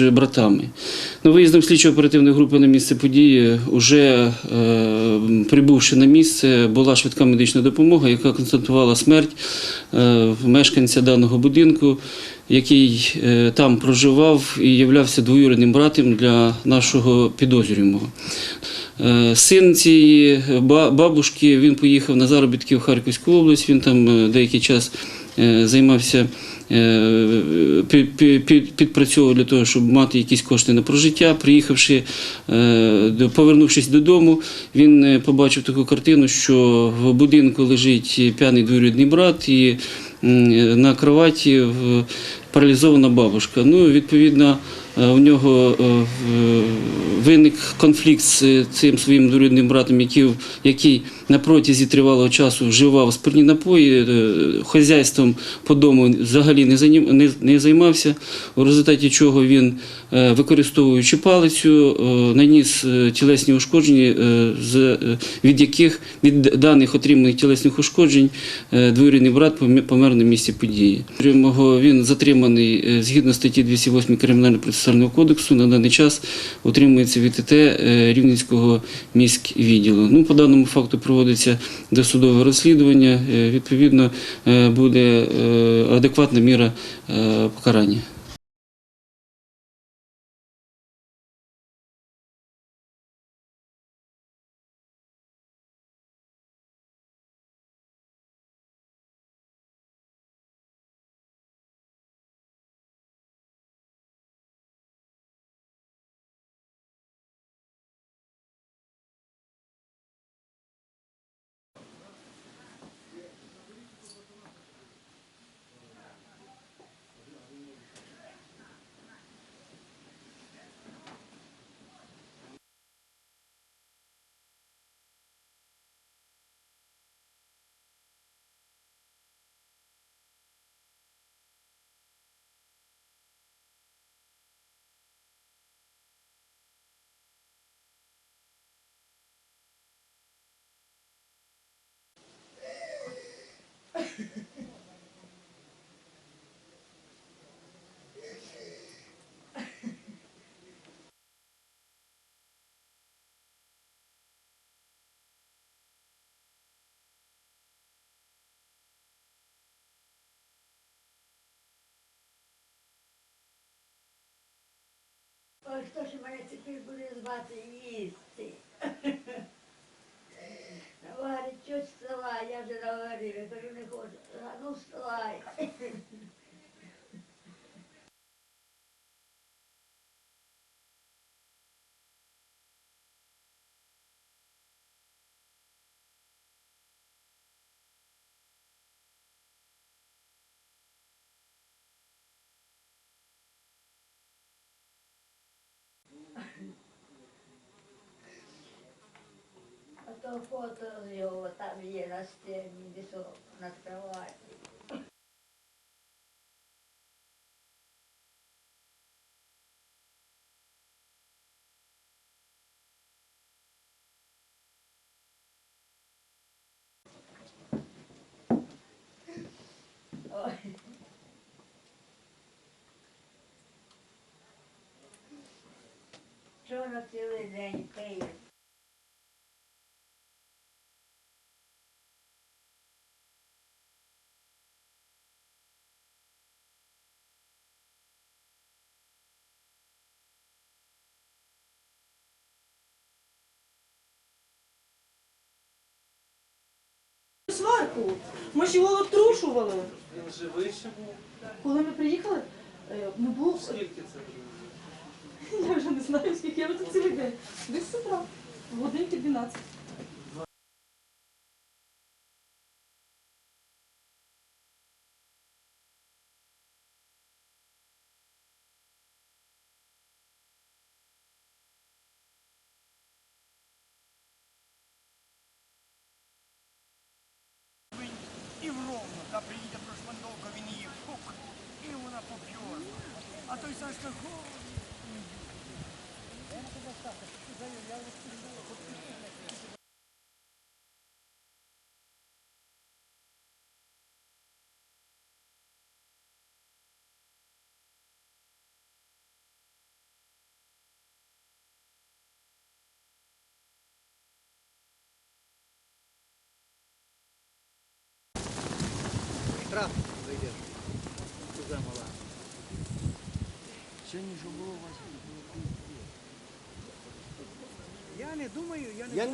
братами. Ну, виїздом слідчо-оперативної групи на місце події, вже е, прибувши на місце, була швидка медична допомога, яка констатувала смерть е, мешканця даного будинку, який е, там проживав і являвся двоюрідним братом для нашого підозрюваного. Е, Син цієї бабушки він поїхав на заробітки в Харківську область. Він там е, деякий час е, займався, е, пі- пі- пі- підпрацьовував для того, щоб мати якісь кошти на прожиття. Приїхавши, е, повернувшись додому, він е, побачив таку картину, що в будинку лежить п'яний двоюрідний брат і на кроваті паралізована бабушка. Ну, відповідно, е, у нього е, виник конфлікт з цим своїм двоюрідним братом, який, який на протязі тривалого часу вживав спиртні напої, е, хазяйством по дому взагалі не не- займався, у результаті чого він, е, використовуючи палицю, е, наніс е, тілесні ушкодження, е, е, від яких від даних отриманих тілесних ушкоджень е, двоюрідний брат помер на місці події. Він затриманий е, згідно статті 208 Кримінального процесуального кодексу. На даний час утримується від ТТ е, Рівненського міськвідділу. Ну, по даному факту проводиться досудове розслідування. Е, Відповідно, е, буде адекватна міра покарання. Тепер буде звати їсти? よう旅へらしてみんでそうなったわい。今日の強い全員ペイル。Сварку. Ми ж його отрушували. Він живий ще був. Коли ми приїхали, е, було. Скільки це? Я вже не знаю, скільки я тут цілий день. Десь з утра, в годинки 12. so cool. Сьогодні було у вас? Я не думаю, я не Я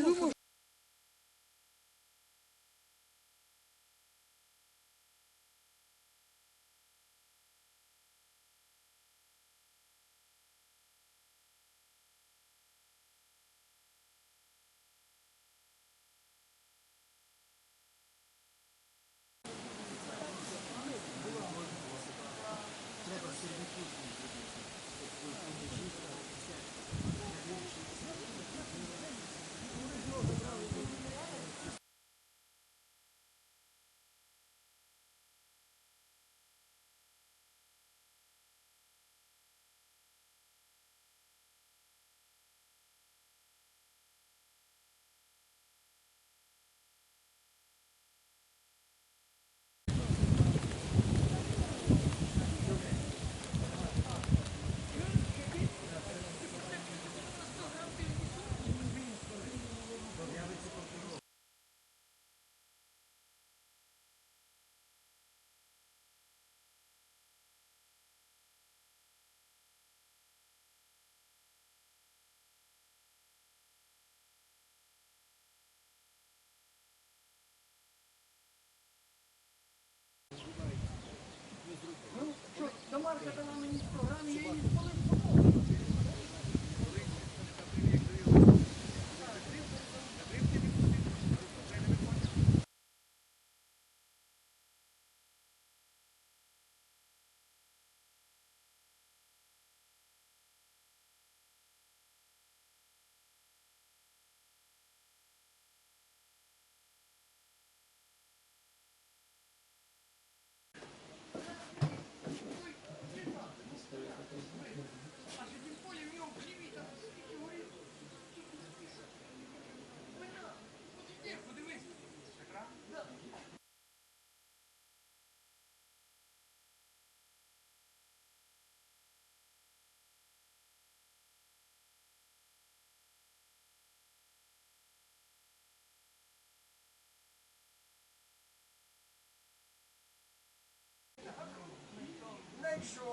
не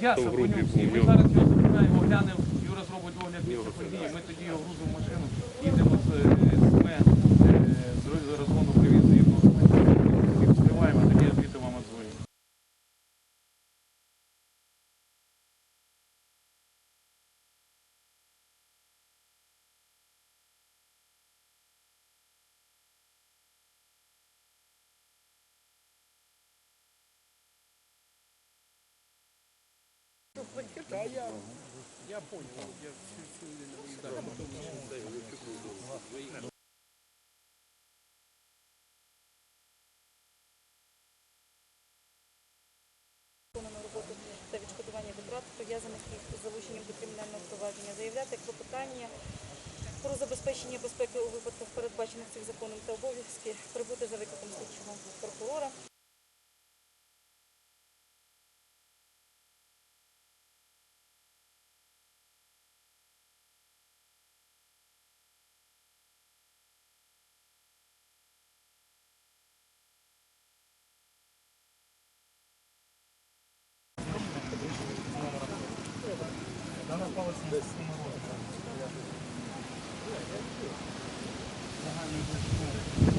Я зупиню всі. Ми зараз його запитаємо, оглянемо, Юра зробить огляд місця події, ми тоді його грузимо в машину, їдемо з е, СМЕ, е, з роз- розгону привізу і вскриваємо, а тоді я звідти вам odзвоню. Виконану роботу та відшкодування витрат, пов'язаних із залученням до кримінального провадження, заявляти клопотання про забезпечення безпеки у випадках, передбачених цим законом та обов'язки прибути за викликом слідчого прокурора. Палець на розмір. Загальний